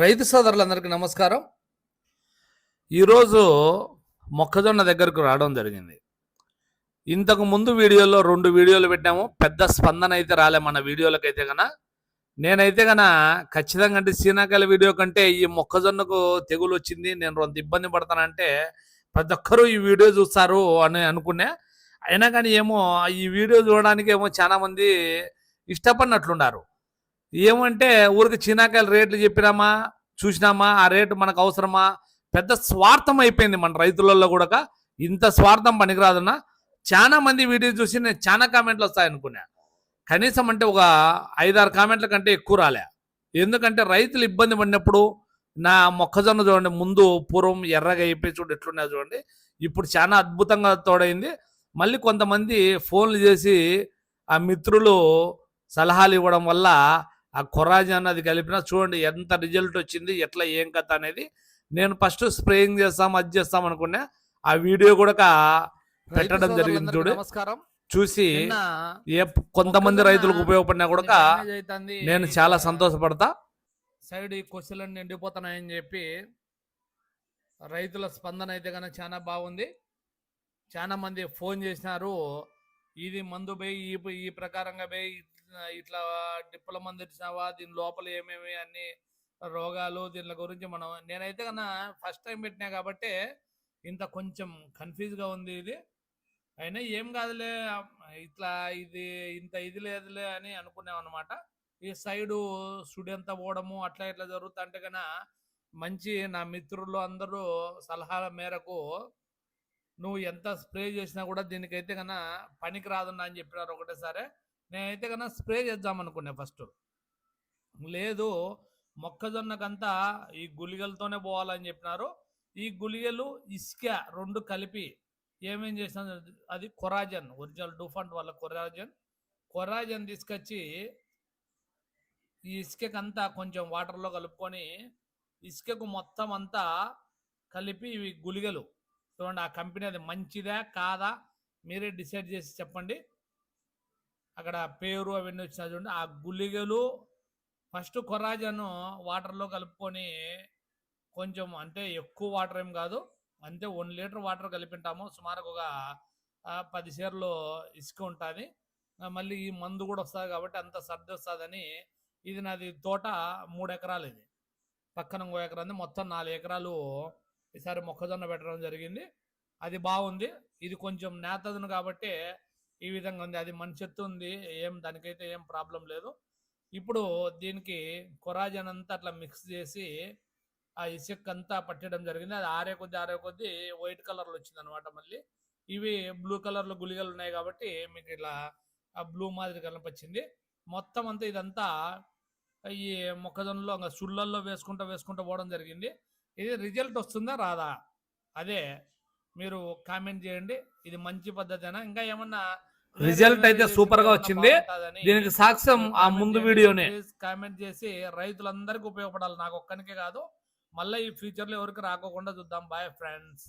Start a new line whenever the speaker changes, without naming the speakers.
రైతు సోదరులందరికీ నమస్కారం. ఈరోజు మొక్కజొన్న దగ్గరకు రావడం జరిగింది. ఇంతకు ముందు వీడియోలో రెండు వీడియోలు పెట్టాము. పెద్ద స్పందన అయితే రాలే మన వీడియోలకైతే గన. నేనైతే గన ఖచ్చితంగా అంటే సీనాకాయల వీడియో కంటే ఈ మొక్కజొన్నకు తెగులు వచ్చింది. నేను కొంత ఇబ్బంది పడతానంటే ప్రతి ఒక్కరూ ఈ వీడియో చూస్తారు అని అనుకునే అయినా కానీ ఏమో ఈ వీడియో చూడడానికి ఏమో చాలామంది ఇష్టపడినట్లున్నారు. ఏమంటే ఊరికి చీనాకాయల రేట్లు చెప్పినామా చూసినామా ఆ రేటు మనకు అవసరమా? పెద్ద స్వార్థం అయిపోయింది మన రైతులలో కూడా ఇంత స్వార్థం పనికిరాదన్నా. చాలా మంది వీడియో చూసి నేను చాలా కామెంట్లు వస్తాయనుకున్నా కనీసం అంటే ఒక ఐదారు కామెంట్ల కంటే ఎక్కువ రాలే. ఎందుకంటే రైతులు ఇబ్బంది పడినప్పుడు నా మొక్కజొన్న చూడండి ముందు పూర్వం ఎర్రగా అయిపోయి చూడు ఎట్లున్నా చూడండి. ఇప్పుడు చాలా అద్భుతంగా తోడైంది. మళ్ళీ కొంతమంది ఫోన్లు చేసి ఆ మిత్రులు సలహాలు ఇవ్వడం వల్ల ఆ కొరాజీ అన్నది కలిపినా చూడండి ఎంత రిజల్ట్ వచ్చింది ఎట్లా ఏం కథ అనేది నేను ఫస్ట్ స్ప్రేయింగ్ చేస్తాం అది చేస్తాం అనుకున్నా. ఆ వీడియో కూడా పెట్టడం జరిగింది చూడు.
నమస్కారం.
చూసి ఏ కొంతమంది రైతులకు ఉపయోగపడినా కూడా. నేను చాలా సంతోషపడతా.
సైడ్ ఈ కొసలన్నీ నిండిపోతున్నాయని చెప్పి రైతుల స్పందన అయితే కనుక చాలా బాగుంది. చాలా మంది ఫోన్ చేసినారు. ఇది మందు పోయి ఈ ఈ ప్రకారంగా పోయి ఇట్లా- ఇట్లా డిప్పుల మందు ఇచ్చినావా దీని లోపల ఏమేమి అన్ని రోగాలు దీని గురించి మనం నేనైతే కన్నా ఫస్ట్ టైం పెట్టినా కాబట్టి ఇంత కొంచెం కన్ఫ్యూజ్గా ఉంది ఇది. అయినా ఏం కాదులే ఇట్లా ఇది ఇంత ఇది లేదులే అని అనుకున్నాం అనమాట ఈ సైడు సుడెంత పోవడము అట్లా ఇట్లా జరుగుతుంటే కన్నా మంచి నా మిత్రులు అందరూ సలహాల మేరకు నువ్వు ఎంత స్ప్రే చేసినా కూడా దీనికైతే కన్నా పనికి రాదున్నా అని చెప్పినారు ఒకటేసారి. నేనైతే కన్నా స్ప్రే చేద్దాం అనుకునే ఫస్ట్. లేదు మొక్కజొన్నకంతా ఈ గుళికలతోనే పోవాలని చెప్పినారు. ఈ గుళికలు ఇసుక రెండు కలిపి ఏమేం చేసిన అది? కొరాజన్ ఒరిజినల్ డూఫంట్ వాళ్ళ కొరాజన్. కొరాజన్ తీసుకొచ్చి ఈ ఇసుకకంతా కొంచెం వాటర్లో కలుపుకొని ఇసుకకు మొత్తం అంతా కలిపి ఇవి గుళికలు చూడండి ఆ కంపెనీ అది మంచిదా కాదా? మీరే డిసైడ్ చేసి చెప్పండి. అక్కడ పేరు అవన్నీ వచ్చినా చూడండి ఆ గుళికలు ఫస్ట్ కొరాజను వాటర్లో కలుపుకొని కొంచెం అంటే ఎక్కువ వాటర్ ఏం కాదు అంతే వన్ లీటర్ వాటర్ కలిపింటాము. సుమారుగా ఒక పది సేర్లు ఇసుక ఉంటుంది. మళ్ళీ ఈ మందు కూడా వస్తుంది కాబట్టి అంత సర్ది వస్తుందని ఇది నాది తోట మూడు ఎకరాలు ఇది. పక్కన ఇంకో ఎకరా మొత్తం నాలుగు ఎకరాలు ఈసారి మొక్కజొన్న పెట్టడం జరిగింది. అది బాగుంది. ఇది కొంచెం నేతదును కాబట్టి ఈ విధంగా ఉంది. అది మన చెత్త ఉంది. ఏం దానికైతే ఏం ప్రాబ్లం లేదు. ఇప్పుడు దీనికి కొరాజన్ అంతా అట్లా మిక్స్ చేసి ఆ ఇసుక్ అంతా పట్టడం జరిగింది. అది ఆరే కొద్ది ఆరే కొద్ది వైట్ కలర్లో వచ్చింది అనమాట మళ్ళీ. ఇవి బ్లూ కలర్లో గుళికలు ఉన్నాయి కాబట్టి మీకు ఇట్లా ఆ బ్లూ మాదిరి కనిపించింది మొత్తం అంతా ఇదంతా ఈ మొక్కజొన్నలో ఇంకా సుళ్ళల్లో వేసుకుంటూ వేసుకుంటూ పోవడం జరిగింది. ఇది రిజల్ట్ వస్తుందా రాదా? అదే మీరు కామెంట్ చేయండి. ఇది మంచి పద్ధతేనా? ఇంకా ఏమన్నా
రిజల్ట్ అయితే సూపర్గా వచ్చింది. దీనికి సాక్ష్యం ఆ ముందు వీడియోనే.
కామెంట్ చేసి రైతులందరికీ ఉపయోగపడాలి. నాకు ఒక్కనికే కాదు మళ్ళీ ఈ ఫ్యూచర్లో ఎవరికి రాకోకుండా చూద్దాం. Bye friends